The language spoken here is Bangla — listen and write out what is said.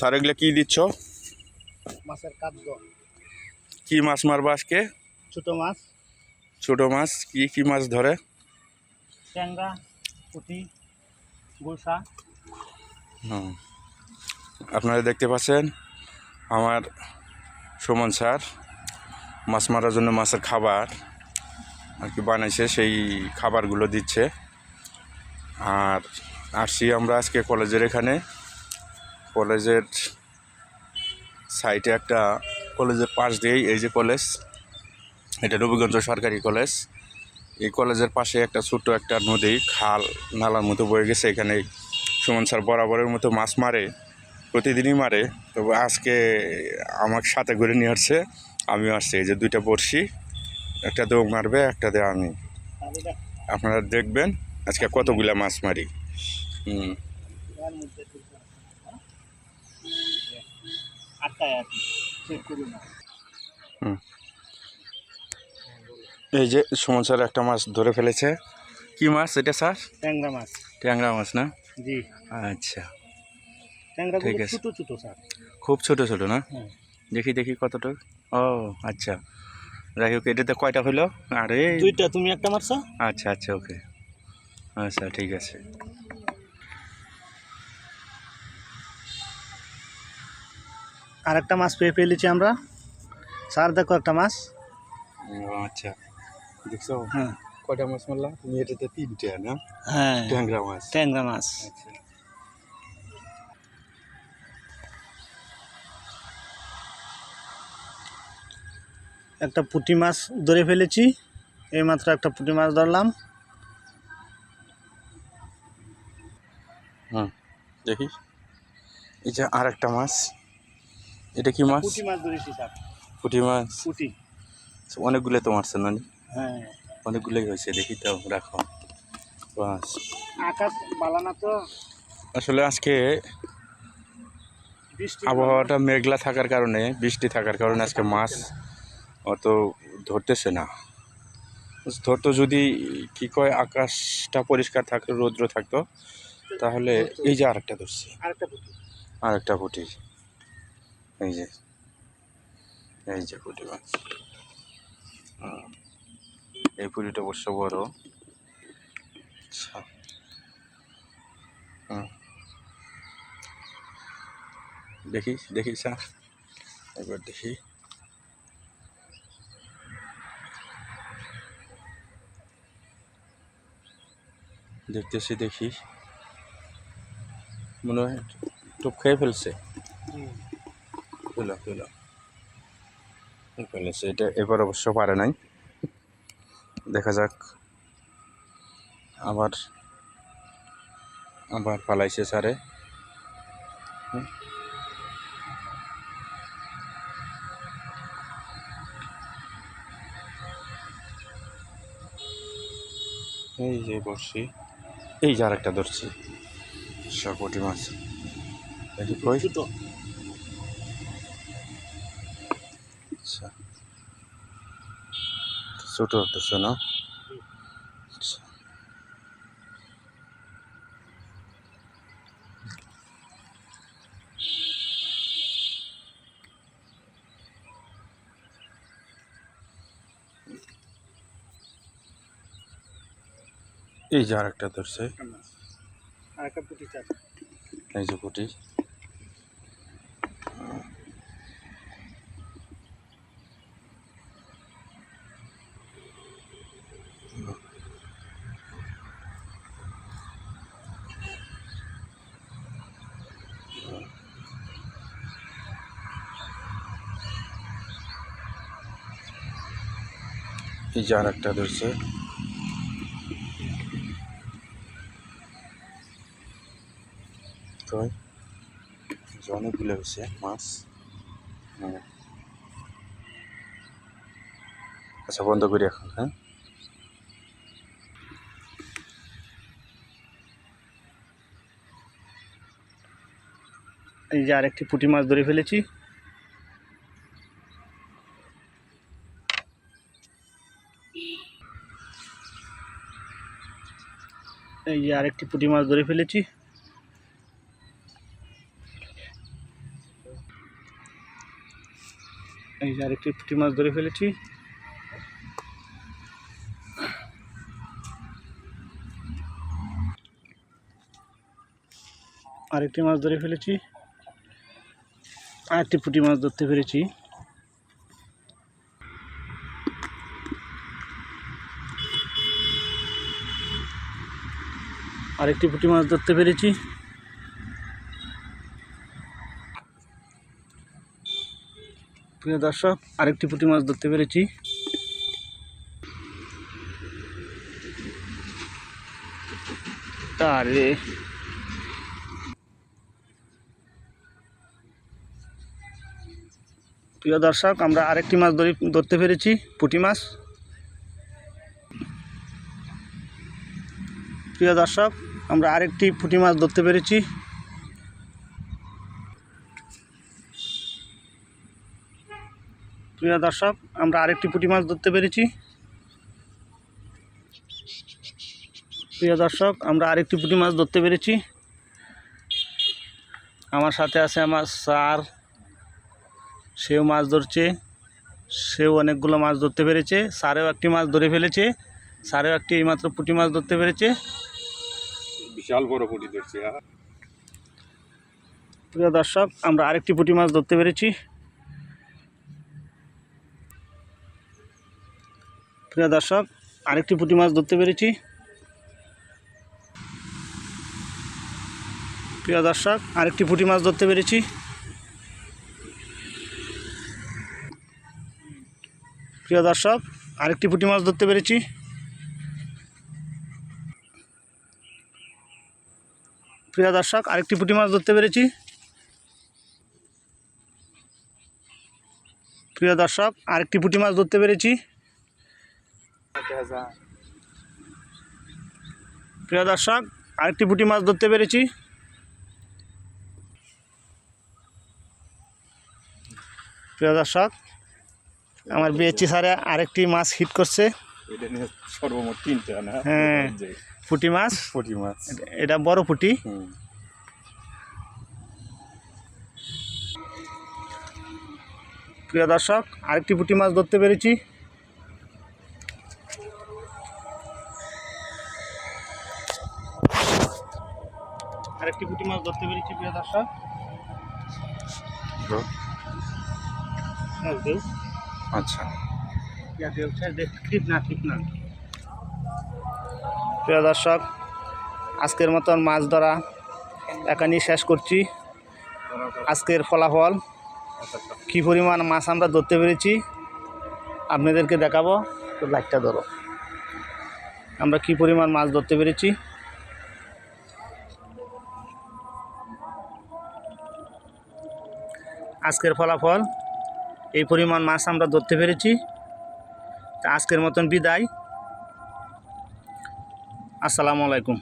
স্যার এগুলো কী দিচ্ছ? মাছের কি মাছ মারবা আজকে? ছোট মাছ। ছোট মাছ কি কি মাছ ধরে? ট্যাংরা পুঁটি হুম। আপনারা দেখতে পাচ্ছেন আমার সুমন স্যার মাছ মারার জন্য মাছের খাবার আর কি বানাইছে সেই খাবারগুলো দিচ্ছে। আর আসছি আমরা আজকে কলেজের এখানে। কলেজের সাইটে একটা কলেজের পাশ দিয়েই এই যে কলেজ, এটা রবিগঞ্জ সরকারি কলেজ। এই কলেজের পাশে একটা ছোট্ট একটা নদী, খাল, নালার মতো বয়ে গেছে। এখানে সুমন স্যার বরাবরের মতো মাছ মারে, প্রতিদিনই মারে। তবে আজকে আমার সাথে করে নিয়ে আসছে, আমিও আসছি। এই যে দুইটা বড়শি, একটা দেও মারবে, একটা দেও আমি। আপনারা দেখবেন আজকে কতগুলা মাছ মারি। হুম। এর মধ্যে ঢুকবে। আটটায় আর কি চেক করি না। এই যে সুমন স্যার একটা মাছ ধরে ফেলেছে। কি মাছ এটা স্যার? ট্যাংরা মাছ। ট্যাংরা মাছ না? জি। আচ্ছা। ঠিক আছে। ছোট ছোট স্যার। খুব ছোট ছোট না? হ্যাঁ। দেখি দেখি কতটুকু ও আচ্ছা। যাই হোক এটাতে কয়টা হলো আরে। দুইটা তুমি একটা মারছো? আচ্ছা আচ্ছা ওকে। আচ্ছা ঠিক আছে। আর একটা মাছ পেয়ে ফেলেছি আমরা। স্যার দেখো একটা মাছ। ও, আচ্ছা। দেখছ? হ্যাঁ। কয়টা মাছ মারলাম তুমি এটাতে তিনটে না? হ্যাঁ। ট্যাংরা মাছ। ট্যাংরা মাছ। আচ্ছা। একটা পুঁটি মাছ ধরে ফেলেছি। এইমাত্র একটা পুঁটি মাছ ধরলাম। হুম দেখি। এই যে আর একটা মাছ। এটা কি মাছ? পুঁটি মাছ ধরেছি স্যার। পুঁটি মাছ? পুঁটি। অনেকগুলো তো মারছে না হ্যাঁ। অনেকগুলোই হয়েছে দেখি তো রাখো। বাস। আকাশ বালানা তো আসলে আজকে আবহাওয়াটা মেঘলা থাকার কারণে বৃষ্টি থাকার কারণে আজকে মাছ অত ধরতেছে না। ধরতো যদি কি কয় আকাশটা পরিষ্কার থাকতো রৌদ্র থাকতো তাহলে এই যে আরেকটা ধরছে। আরেকটা পুঁটি। আরেকটা পুঁটি। এই যে এই যে পুঁটি মাছ। এই পুঁটিটা অবশ্য বড়। আচ্ছা। দেখি দেখি, স্যার। একবার দেখি। দেখতেছি, দেখি। মনে হয় টুপ খেয়ে ফেলছে। ফেলো ফেলো ফেলেছে এটা এবার অবশ্য পারে নাই। দেখা যাক। আবার আবার পালাইছে হুম। এই যে বসছি এই যে আরেকটা ধরছি। সপটি মাছ। দেখি কই? ছোট হতেছে না। এই যে আরেকটা ধরছে। আরেকটা পুঁটি চাষ। এই যে পুটি। এই যে আরেকটা ধরছে। তো অনেকগুলো হয়েছে মাছ। হ্যাঁ। আচ্ছা বন্ধ করি এখন হ্যাঁ। এই যে আরেকটি পুঁটি মাছ ধরে ফেলেছি। এই যে আরেকটি পুঁটি মাছ ধরে ফেলেছি। এই যে আরেকটি পুঁটি মাছ ধরে ফেলেছি। আরেকটি মাছ ধরে ফেলেছি। আরেকটি পুঁটি মাছ ধরতে পেরেছি আরেকটি পুঁটি মাছ ধরতে পেরেছি। প্রিয় দর্শক, আরেকটি পুঁটি মাছ ধরতে পেরেছি। আরে প্রিয় দর্শক, আমরা আরেকটি মাছ ধরি, ধরতে পেরেছি, পুঁটি মাছ। প্রিয় দর্শক আমরা আরেকটি পুঁটি মাছ ধরতে পেরেছি। প্রিয় দর্শক, আমরা আরেকটি পুঁটি মাছ ধরতে পেরেছি। প্রিয় দর্শক, আমরা আরেকটি পুঁটি মাছ ধরতে পেরেছি। আমার সাথে আছে আমার স্যার। সেও মাছ ধরছে। সেও অনেকগুলো মাছ ধরতে পেরেছে। স্যারেও একটি মাছ ধরে ফেলেছে। স্যারেও একটি এইমাত্র পুঁটি মাছ ধরতে পেরেছে। বিশাল বড় পুটি ধরছে প্রিয় দর্শক, আমরা আরেকটি পুঁটি মাছ ধরতে পেরেছি। প্রিয় দর্শক, আরেকটি পুঁটি মাছ ধরতে পেরেছি। প্রিয় দর্শক, আরেকটি পুঁটি মাছ ধরতে পেরেছি। প্রিয় দর্শক, আরেকটি পুঁটি মাছ ধরতে পেরেছি। প্রিয় দর্শক আরেকটি পুঁটি মাছ ধরতে পেরেছি। প্রিয় দর্শক আরেকটি পুঁটি মাছ ধরতে পেরেছি। প্রিয় দর্শক আরেকটি পুঁটি মাছ ধরতে পেরেছি। প্রিয় দর্শক আমার বিএচি স্যারে আরেকটি মাছ হিট করছে। এটা নিয়ে সর্বমোট তিনটা না? হ্যাঁ। পুঁটি মাছ? পুঁটি মাছ। এটা বড় পুঁটি। প্রিয় দর্শক আরেকটি পুঁটি মাছ ধরতে পেরেছি। আরেকটি পুঁটি মাছ ধরতে পেরেছি প্রিয় দর্শক। আচ্ছা। দেও ছেড়ে দে ঠিক না ঠিক না। প্রিয় দর্শক, আজকের মতন মাছ ধরা এখানেই শেষ করছি। আজকের ফলাফল, কী পরিমাণ মাছ আমরা ধরতে পেরেছি, আপনাদেরকে দেখাবো, তো লাইটটা ধরো। আমরা কী পরিমাণ মাছ ধরতে পেরেছি। আজকের ফলাফল, এই পরিমাণ মাছ আমরা ধরতে পেরেছি। তা আজকের মতন বিদায়। আসসালামু আলাইকুম।